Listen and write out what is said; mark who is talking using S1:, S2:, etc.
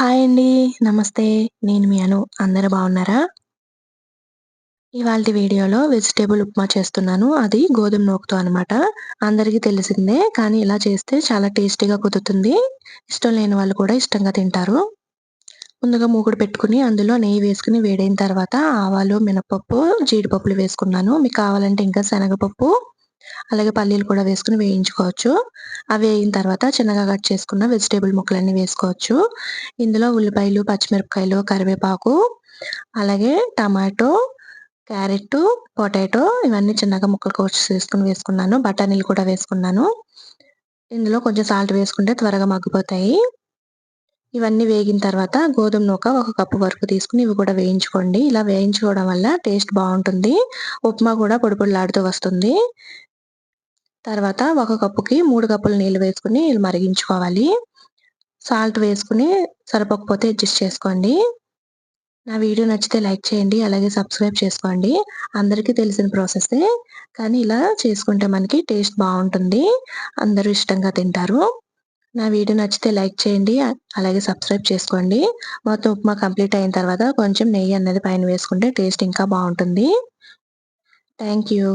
S1: Hi అండి. నమస్తే. నేను మీ అను. అందరు బాగున్నారా? ఇవాళ వీడియోలో వెజిటేబుల్ ఉప్మా చేస్తున్నాను. అది గోధుమ నూకతో అనమాట. అందరికీ తెలిసిందే. కానీ ఇలా చేస్తే చాలా టేస్టీగా కుదురుతుంది. ఇష్టం లేని వాళ్ళు కూడా ఇష్టంగా తింటారు. ముందుగా మూకుడు పెట్టుకుని అందులో నెయ్యి వేసుకుని వేడైన తర్వాత ఆవాలు, మినపప్పు, జీడిపప్పులు వేసుకున్నాను. మీకు కావాలంటే ఇంకా శనగపప్పు అలాగే పల్లీలు కూడా వేసుకుని వేయించుకోవచ్చు. అవి వేగిన తర్వాత చిన్నగా కట్ చేసుకున్న వెజిటేబుల్ ముక్కలన్నీ వేసుకోవచ్చు. ఇందులో ఉల్లిపాయలు పచ్చిమిరపకాయలు కరివేపాకు అలాగే టమాటో క్యారెట్ పొటాటో ఇవన్నీ చిన్నగా ముక్కలు కోసి వేసుకుని వేసుకున్నాను. బఠానీలు కూడా వేసుకున్నాను. ఇందులో కొంచెం సాల్ట్ వేసుకుంటే త్వరగా మగ్గిపోతాయి. ఇవన్నీ వేగిన తర్వాత గోధుమ నూక ఒక కప్పు వరకు తీసుకుని ఇవి కూడా వేయించుకోండి. ఇలా వేయించుకోవడం వల్ల టేస్ట్ బాగుంటుంది. ఉప్మా కూడా పొడిపొడిలాడుతూ వస్తుంది. తర్వాత ఒక కప్పుకి మూడు కప్పులు నీళ్ళు వేసుకుని మరిగించుకోవాలి. సాల్ట్ వేసుకుని సరిపోకపోతే అడ్జస్ట్ చేసుకోండి. నా వీడియో నచ్చితే లైక్ చేయండి అలాగే సబ్స్క్రైబ్ చేసుకోండి. అందరికీ తెలిసిన ప్రాసెసే. కానీ ఇలా చేసుకుంటే మనకి టేస్ట్ బాగుంటుంది. అందరూ ఇష్టంగా తింటారు. నా వీడియో నచ్చితే లైక్ చేయండి అలాగే సబ్స్క్రైబ్ చేసుకోండి. మొత్తం ఉప్మా కంప్లీట్ అయిన తర్వాత కొంచెం నెయ్యి అనేది పైన వేసుకుంటే టేస్ట్ ఇంకా బాగుంటుంది. Thank you.